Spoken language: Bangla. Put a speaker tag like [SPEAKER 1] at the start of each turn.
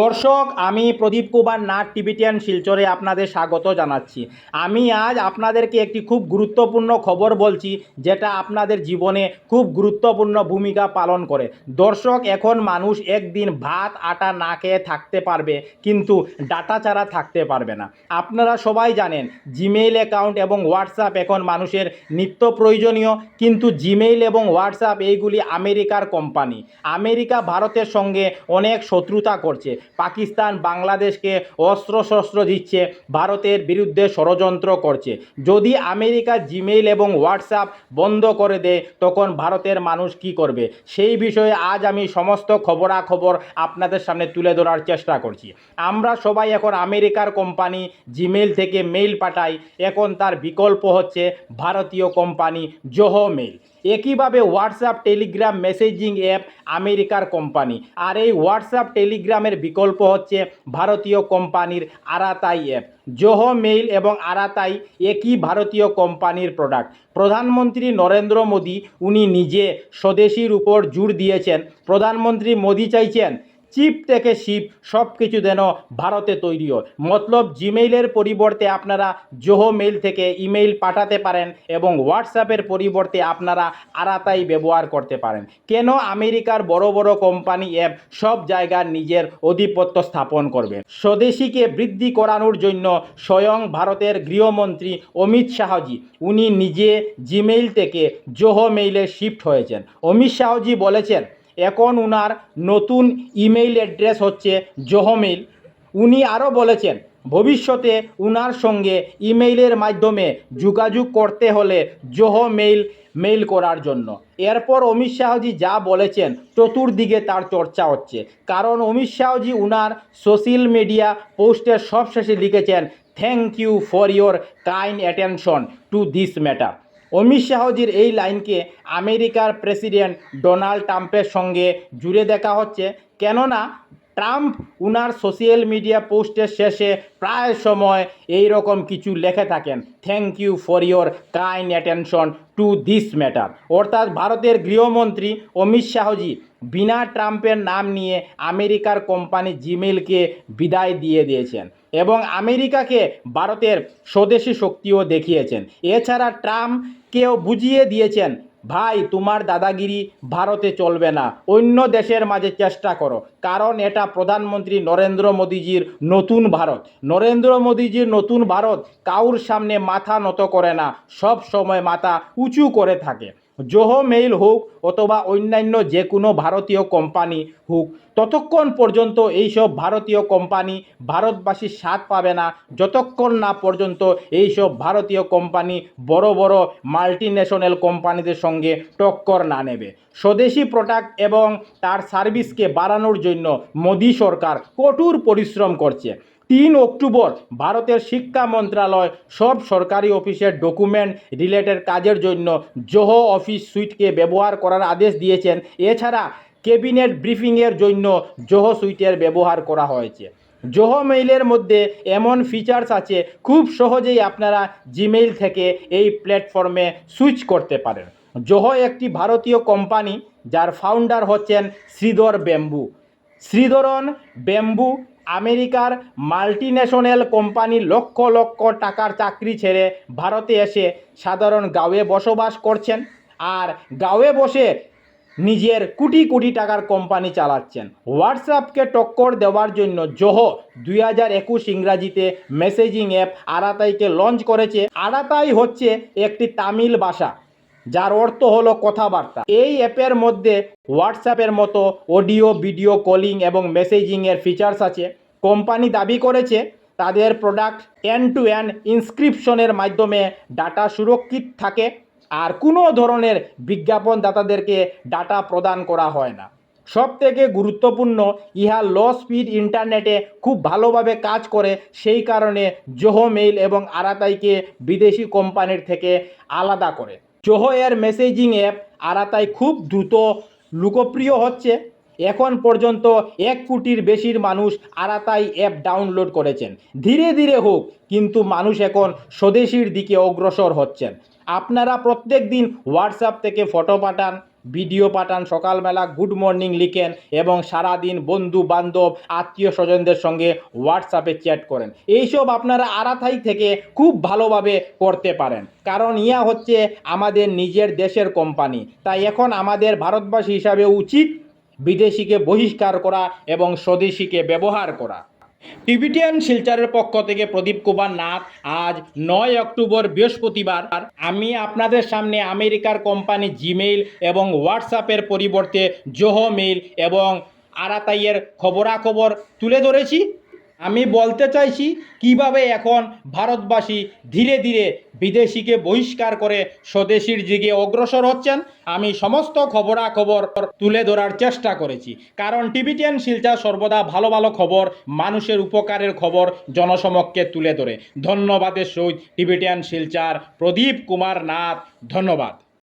[SPEAKER 1] দর্শক, আমি প্রদীপ কুমার নাট টিভিটিয়ান শিলচরে আপনাদের স্বাগত জানাচ্ছি। আমি আজ আপনাদেরকে একটি খুব গুরুত্বপূর্ণ খবর বলছি, যেটা আপনাদের জীবনে খুব গুরুত্বপূর্ণ ভূমিকা পালন করে। দর্শক, এখন মানুষ একদিন ভাত, আটা না খেয়ে থাকতে পারবে, কিন্তু ডাটা ছাড়া থাকতে পারবে না। আপনারা সবাই জানেন, জিমেইল অ্যাকাউন্ট এবং হোয়াটসঅ্যাপ এখন মানুষের নিত্য প্রয়োজনীয়, কিন্তু জিমেইল এবং হোয়াটসঅ্যাপ এইগুলি আমেরিকার কোম্পানি। আমেরিকা ভারতের সঙ্গে অনেক শত্রুতা করছে। পাকিস্তান বাংলাদেশকে অস্ত্র শস্ত্র দিচ্ছে, ভারতের বিরুদ্ধে ষড়যন্ত্র করছে। যদি আমেরিকা জিমেইল এবং হোয়াটসঅ্যাপ বন্ধ করে দেয়, তখন ভারতের মানুষ কি করবে? সেই বিষয়ে আজ আমি সমস্ত খবরাখবর আপনাদের সামনে তুলে ধরার চেষ্টা করছি। আমরা সবাই এখন আমেরিকার কোম্পানি জিমেইল থেকে মেইল পাঠাই, এখন তার বিকল্প হচ্ছে ভারতীয় কোম্পানি জোহো মেইল একইভাবে হোয়াটসঅ্যাপ টেলিগ্রাম মেসেজিং অ্যাপ আমেরিকার কোম্পানি আর এই হোয়াটসঅ্যাপ টেলিগ্রামের বিকল্প হচ্ছে ভারতীয় কোম্পানির আরাতাই অ্যাপ জোহো মেইল এবং আরাতাই একই ভারতীয় কোম্পানির প্রোডাক্ট প্রধানমন্ত্রী নরেন্দ্র মোদী, উনি নিজে স্বদেশির উপর জোর দিয়েছেন। প্রধানমন্ত্রী মোদী চাইছেন চিপ থেকে শিপ সব কিছু যেন ভারতে তৈরি হয়। মতলব জিমেইলের পরিবর্তে আপনারা জোহো মেইল থেকে ইমেইল পাঠাতে পারেন এবং হোয়াটসঅ্যাপের পরিবর্তে আপনারা আরাতাই ব্যবহার করতে পারেন। কেন আমেরিকার বড় বড় কোম্পানি অ্যাপ সব জায়গার নিজের অধিপত্য স্থাপন করবে? স্বদেশীকে বৃদ্ধি করানোর জন্য স্বয়ং ভারতের গৃহমন্ত্রী অমিত শাহজি, উনি নিজে জিমেইল থেকে জোহো মেইলে শিফট হয়েছেন। অমিত শাহজি বলেছেন এখন উনার নতুন ইমেইল অ্যাড্রেস হচ্ছে জোহমেইল উনি আরও বলেছেন, ভবিষ্যতে উনার সঙ্গে ইমেইলের মাধ্যমে যোগাযোগ করতে হলে জোহো মেইল মেইল করার জন্য। এরপর অমিত শাহজি যা বলেছেন, চতুর্দিকে তার চর্চা হচ্ছে। কারণ অমিত শাহজি উনার সোশ্যাল মিডিয়া পোস্টের সবশেষে লিখেছেন thank you for your kind attention to this matter Amit শাহজির এই লাইনকে আমেরিকার প্রেসিডেন্ট ডোনাল্ড ট্রাম্পের সঙ্গে জুড়ে দেখা হচ্ছে। কেননা ট্রাম্প উনার সোশ্যাল মিডিয়া পোস্টের শেষে প্রায় সময় এই রকম কিছু লেখে থাকেন। Thank you for your kind attention to this matter অর্থাৎ ভারতের গৃহমন্ত্রী অমিত শাহজি বিনা ট্রাম্পের নাম নিয়ে আমেরিকার কোম্পানি জিমেইলকে বিদায় দিয়ে দিয়েছেন এবং আমেরিকাকে ভারতের স্বদেশী শক্তিও দেখিয়েছেন। এছাড়া ট্রাম্পকেও বুঝিয়ে দিয়েছেন ভাই, তোমার দাদাগিরি ভারতে চলবে না। অন্য দেশের মাঝে চেষ্টা করো। কারণ এটা প্রধানমন্ত্রী নরেন্দ্র মোদীজির নতুন ভারত। নরেন্দ্র মোদীজির নতুন ভারত কাউর সামনে মাথা নত করে না। সব সময় মাথা উঁচু করে থাকে। জোহো মেইল হোক অথবা অন্যান্য যে কোনো ভারতীয় কোম্পানি হোক, ততক্ষণ পর্যন্ত এইসব ভারতীয় কোম্পানি ভারতবাসীর স্বাদ পাবে না। যতক্ষণ না পর্যন্ত এইসব ভারতীয় কোম্পানি বড় বড় মাল্টি ন্যাশনাল কোম্পানিদের সঙ্গে টক্কর না নেবে। স্বদেশি প্রোডাক্ট এবং তার সার্ভিসকে বাড়ানোর জন্য মোদী সরকার কঠোর পরিশ্রম করছে। তিন অক্টোবর ভারতের শিক্ষা মন্ত্রণালয় সব সরকারি অফিসের ডকুমেন্ট রিলেটেড কাজের জন্য জহ অফিস সুইটকে ব্যবহার করার আদেশ দিয়েছেন। এছাড়া ক্যাবিনেট ব্রিফিংয়ের জন্য জহ সুইটের ব্যবহার করা হয়েছে। জোহো মেইলের মধ্যে এমন ফিচার্স আছে, খুব সহজেই আপনারা জিমেইল থেকে এই প্ল্যাটফর্মে সুইচ করতে পারেন। জোহো একটি ভারতীয় কোম্পানি, যার ফাউন্ডার হচ্ছেন শ্রীধর ব্যাম্বু শ্রীধরন ব্যাম্বু আমেরিকার multi national company lakh lakh টাকার চাকরি ছেড়ে ভারতে এসে সাধারণ গাঁয়ে বসবাস করছেন আর গাঁয়ে বসে নিজের কোটি কোটি টাকার কোম্পানি চালাচ্ছেন। হোয়াটসঅ্যাপকে টক্কর দেওয়ার জন্য জোহো দুই হাজার একুশ ইংরাজিতে মেসেজিং অ্যাপ আরাতাইকে লঞ্চ করেছে। আরাতাই হচ্ছে একটি তামিল ভাষা। যার অর্থ হলো কথাবার্তা। এই অ্যাপের মধ্যে হোয়াটসঅ্যাপের মতো অডিও, ভিডিও, কলিং এবং মেসেজিংয়ের ফিচার্স আছে। কোম্পানি দাবি করেছে, তাদের প্রোডাক্ট এন্ড টু এন্ড ইনস্ক্রিপশনের মাধ্যমে ডাটা সুরক্ষিত থাকে আর কোনো ধরনের বিজ্ঞাপনদাতাদেরকে ডাটা প্রদান করা হয় না। সব থেকে গুরুত্বপূর্ণ, ইহা লো স্পিড ইন্টারনেটে খুব ভালোভাবে কাজ করে, সেই কারণে জোহো মেইল এবং আরাতাইকে বিদেশি কোম্পানির থেকে আলাদা করে। জোহো এর মেসেজিং অ্যাপ আরাতাই খুব দ্রুত লোকপ্রিয় হচ্ছে। এখন পর্যন্ত এক কোটির বেশির মানুষ আরাতাই অ্যাপ ডাউনলোড করেছেন। ধীরে ধীরে হোক, কিন্তু মানুষ এখন স্বদেশীর দিকে অগ্রসর হচ্ছেন। আপনারা প্রত্যেক দিন হোয়াটসঅ্যাপ থেকে ফটো পাঠান ভিডিও পাঠান, সকালবেলা গুড মর্নিং লিখেন এবং সারাদিন বন্ধু, বান্ধব, আত্মীয় স্বজনদের সঙ্গে হোয়াটসঅ্যাপে চ্যাট করেন। এইসব আপনারা আরাথাই থেকে খুব ভালোভাবে করতে পারেন। কারণ ইয়া হচ্ছে আমাদের নিজের দেশের কোম্পানি তাই এখন আমাদের ভারতবাসী হিসাবে উচিত বিদেশিকে বহিষ্কার করা এবং স্বদেশিকে ব্যবহার করা। টিবিটিয়ান শিলচারের পক্ষ থেকে প্রদীপ কুমার নাথ, আজ নয় অক্টোবর বৃহস্পতিবার। আমি আপনাদের সামনে আমেরিকার কোম্পানি জিমেইল এবং হোয়াটসঅ্যাপের পরিবর্তে জোহো মেইল এবং আরাতাইয়ের খবরাখবর তুলে ধরেছি। আমি বলতে চাইছি, কীভাবে এখন ভারতবাসী ধীরে ধীরে বিদেশিকে বহিষ্কার করে স্বদেশীর দিকে অগ্রসর হচ্ছেন, আমি সমস্ত খবরাখবর তুলে ধরার চেষ্টা করেছি। কারণ টিভিটিয়ান শিলচর সর্বদা ভালো ভালো খবর, মানুষের উপকারের খবর জনসমক্ষে তুলে ধরে। ধন্যবাদের সহিত টিভিটিয়ান শিলচার প্রদীপ কুমার নাথ, ধন্যবাদ।